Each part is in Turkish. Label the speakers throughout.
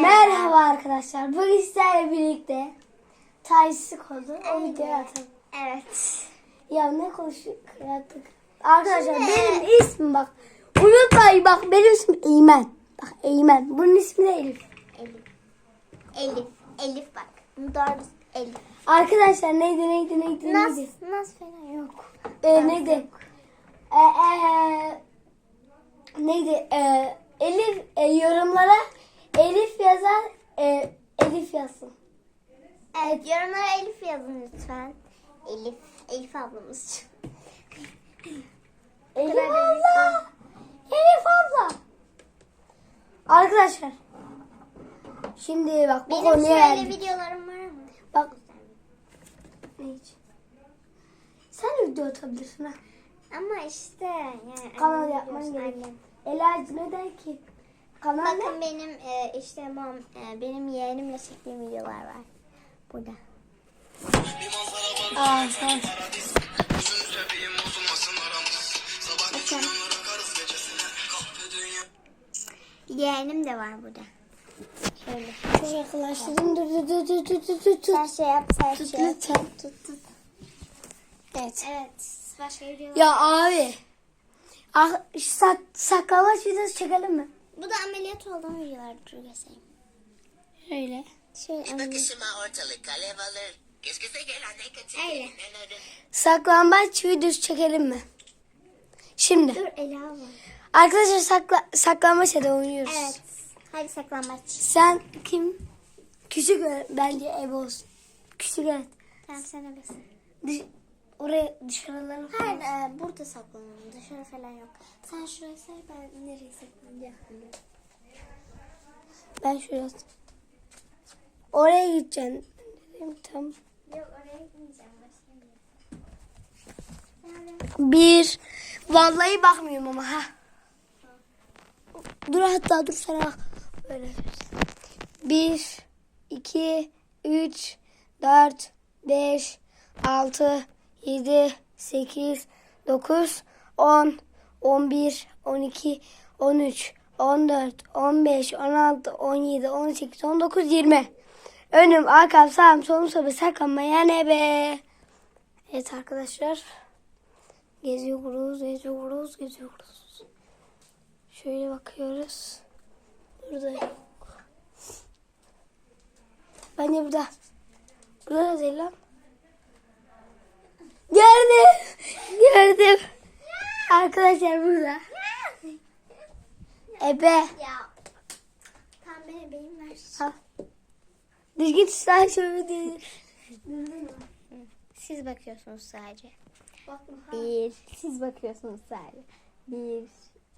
Speaker 1: Merhaba arkadaşlar. Bugün sizlerle birlikte taysızlık oldu. O videoyu atalım.
Speaker 2: Evet.
Speaker 1: Ya ne konuşuyoruz artık. Arkadaşlar benim ismim bak. Unutmayın bak benim ismim Eymen. Bak Eymen. Bunun ismi de Elif.
Speaker 2: Elif. Elif. Elif bak. Doğru. Elif.
Speaker 1: Arkadaşlar neydi neydi neydi
Speaker 2: Nas,
Speaker 1: neydi?
Speaker 2: nas falan yok.
Speaker 1: Ee, neydi? Ee, ee, neydi? Ee, Elif e, yorumlara Elif yazar. e, Elif yazsın.
Speaker 2: Evet yorumlara Elif yazın lütfen. Elif. Elif ablamız.
Speaker 1: Elif
Speaker 2: Kadar
Speaker 1: abla. Elif abla. Arkadaşlar. Şimdi bak bu
Speaker 2: Benim
Speaker 1: konuya
Speaker 2: şöyle
Speaker 1: geldik.
Speaker 2: videolarım var mı?
Speaker 1: Bak. Ne hiç? Sen de video atabilirsin ha.
Speaker 2: Ama işte yani
Speaker 1: Kanal
Speaker 2: annem
Speaker 1: yapman gerek.
Speaker 2: annem.
Speaker 1: Ela'cı ne der ki? Kanal ne?
Speaker 2: Bakın benim e, işte mom, e, benim yeğenimle çektiğim videolar var. Burada.
Speaker 1: Aa, sen.
Speaker 2: Yeğenim de var burada. Şöyle.
Speaker 1: Çok yakınlaştırdım. Dur dur dur dur dur dur dur.
Speaker 2: Sen şey yap, sen
Speaker 1: Tut
Speaker 2: şey yap.
Speaker 1: lütfen.
Speaker 2: Tut tut.
Speaker 1: Evet.
Speaker 2: Evet. Başka videolar.
Speaker 1: Ya abi. Ah, sak, saklamaç videosu çekelim mi?
Speaker 2: Bu da ameliyat olduğum videolar dur göstereyim.
Speaker 1: Öyle.
Speaker 2: Şöyle.
Speaker 3: Bakışıma ortalık alev alır. Göz göze gelen
Speaker 2: Öyle.
Speaker 3: bilinenlerin.
Speaker 1: Saklambaç videosu çekelim mi? Şimdi.
Speaker 2: Dur Ela var.
Speaker 1: Arkadaşlar sakla, saklambaç hadi oynuyoruz.
Speaker 2: Evet. Hadi saklambaç.
Speaker 1: Sen kim? Küçük öğret- bence ev olsun. Küçük öğret.
Speaker 2: Tamam sen öylesin.
Speaker 1: Dış, oraya dışarılara
Speaker 2: Hayır e, burada saklanalım. Dışarı falan yok. Sen şuraya say ben nereye saklanacağım?
Speaker 1: Ben şuraya Oraya gideceksin. Dedim, Tamam.
Speaker 2: Yok oraya gitmeyeceğim. Bir.
Speaker 1: Vallahi bakmıyorum ama ha. Dur hatta dur sana. Böyle. Bir, iki, üç, dört, beş, altı, yedi, sekiz, dokuz, on, on bir, on iki, on üç, on dört, on beş, on altı, on yedi, on sekiz, on dokuz, yirmi. Önüm, arkam, sağım, solum, sobe, saklanmaya ne be. Evet arkadaşlar. Geziyoruz, geziyoruz, geziyoruz. Şöyle bakıyoruz. Burada yok. Bence burada. Burada da değil lan. Arkadaşlar burada. Ebe.
Speaker 2: Ya. Tamam ben benim ver.
Speaker 1: Ha. Düzgün sen şöyle değil.
Speaker 2: Siz bakıyorsunuz sadece. Bir. Siz bakıyorsunuz sadece. Bir,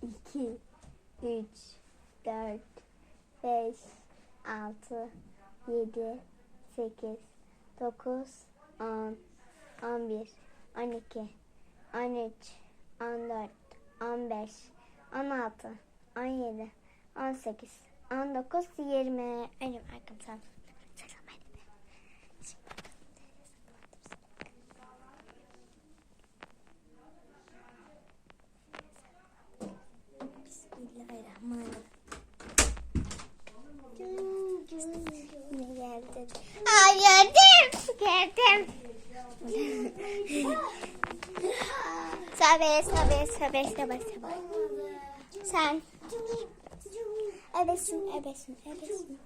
Speaker 2: iki, üç, dört, beş, altı, yedi, sekiz, dokuz, on, on bir, on iki, on üç, on dört, on beş, on altı, on yedi, on sekiz, on dokuz, yirmi. Önüm arkam bakın. Bismillahirrahmanirrahim. Ne geldin? Aa geldim. Geldim. Sabe, sabe, sabe, sabe, sabe. Sen. Ebesin, ebesin, ebesin.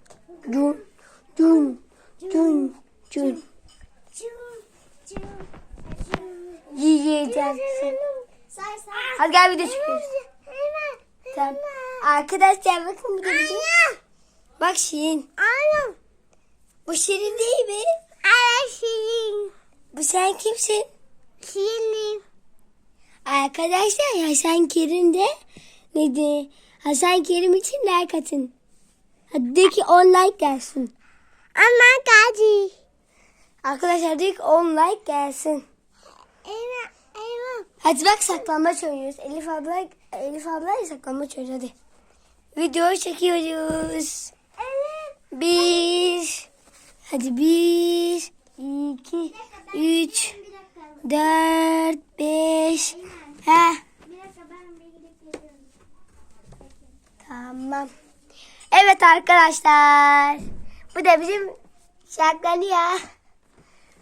Speaker 1: Cun, cun, cun, cun. Yiyeceksin. Hadi gel video çekiyoruz. Tamam. Arkadaşlar bakın bu da bizim. Bak Şirin.
Speaker 2: Anam.
Speaker 1: Bu Şirin değil mi?
Speaker 2: Ana şirin.
Speaker 1: Bu sen kimsin?
Speaker 2: Şirin.
Speaker 1: Arkadaşlar Hasan Kerim de neydi? Hasan Kerim için like atın. Hadi de ki 10 like gelsin.
Speaker 2: Ama gazi.
Speaker 1: Arkadaşlar de ki 10 like gelsin. Hadi bak saklambaç oynuyoruz. Elif abla Elif abla saklambaç oynuyor hadi. Video çekiyoruz.
Speaker 2: Evet.
Speaker 1: Bir. Hadi bir, iki, üç, dört, beş. Heh.
Speaker 2: Bir dakika ben bir gidip geliyorum.
Speaker 1: Tamam. Evet arkadaşlar. Bu da bizim saklanıyor.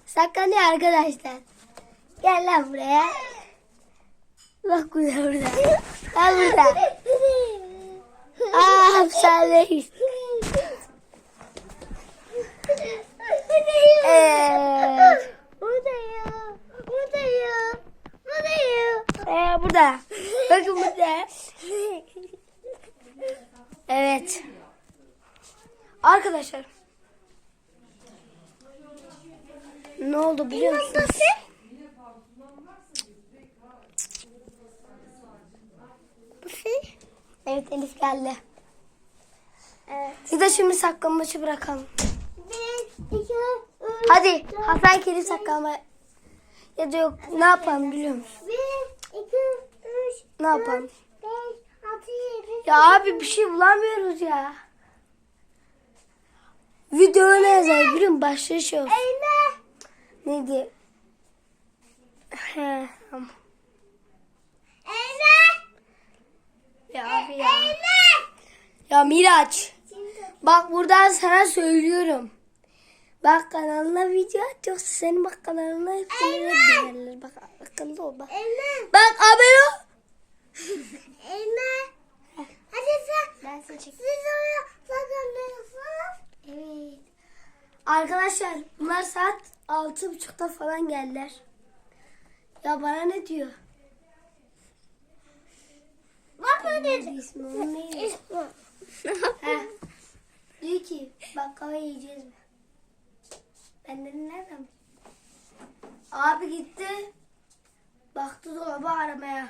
Speaker 1: Saklanıyor arkadaşlar. Gel lan buraya. Bak burada burada. Gel burada. Aa hapishanedeyiz. Evet.
Speaker 2: Buradayım. Buradayım. Buradayım.
Speaker 1: Ee, burada. Bakın burada. Evet. Arkadaşlar. Ne oldu biliyor musunuz? Evet Elif geldi.
Speaker 2: Evet.
Speaker 1: Biz de şimdi saklanmaçı bırakalım.
Speaker 2: Bir, iki, üç,
Speaker 1: Hadi Hasan Kerim saklanma. Ya da yok ne yapalım biliyor musun?
Speaker 2: bir, iki, üç,
Speaker 1: Ne yapalım? Ya abi bir şey bulamıyoruz ya. Video ne yazar biliyor musun? Başlığı şey olsun. Neydi? He, tamam.
Speaker 2: Elma.
Speaker 1: Ya abi ya.
Speaker 2: Elma.
Speaker 1: Ya Miraç. Bak buradan sana söylüyorum. Bak kanalına video atıyorsa senin bak kanalına verirler. Bak akıllı ol bak.
Speaker 2: elma.
Speaker 1: Bak abone ol.
Speaker 2: Elma. Hadi
Speaker 1: çekeyim.
Speaker 2: Siz oraya saklanıyorsunuz.
Speaker 1: Evet. Arkadaşlar bunlar saat altı buçukta falan geldiler. Ya bana ne diyor?
Speaker 2: Bak ne
Speaker 1: Neydi ismi onun neydi? Heh. Diyor ki baklava yiyeceğiz mi? Ben dedim nereden? Abi gitti. Baktı dolaba aramaya.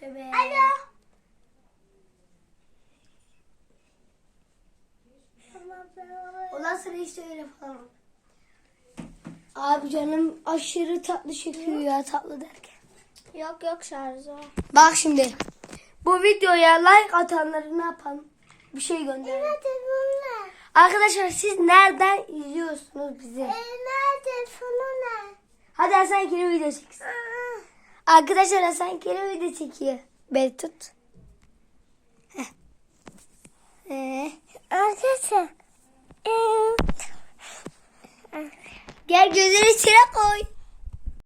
Speaker 1: Tövbe.
Speaker 2: Alo.
Speaker 1: Sonra işte öyle falan. Abi canım aşırı tatlı çekiyor ya tatlı derken.
Speaker 2: Yok yok şarjı.
Speaker 1: Bak şimdi. Bu videoya like atanları ne yapalım? Bir şey gönderelim.
Speaker 2: telefonu
Speaker 1: Arkadaşlar siz nereden izliyorsunuz bizi?
Speaker 2: Elma telefonu ne?
Speaker 1: Hadi Hasan Kerim video çeksin. Arkadaşlar Hasan Kerim video çekiyor. Beni tut. Heh. Ee,
Speaker 2: Arkadaşlar.
Speaker 1: Gel gözünü içine koy.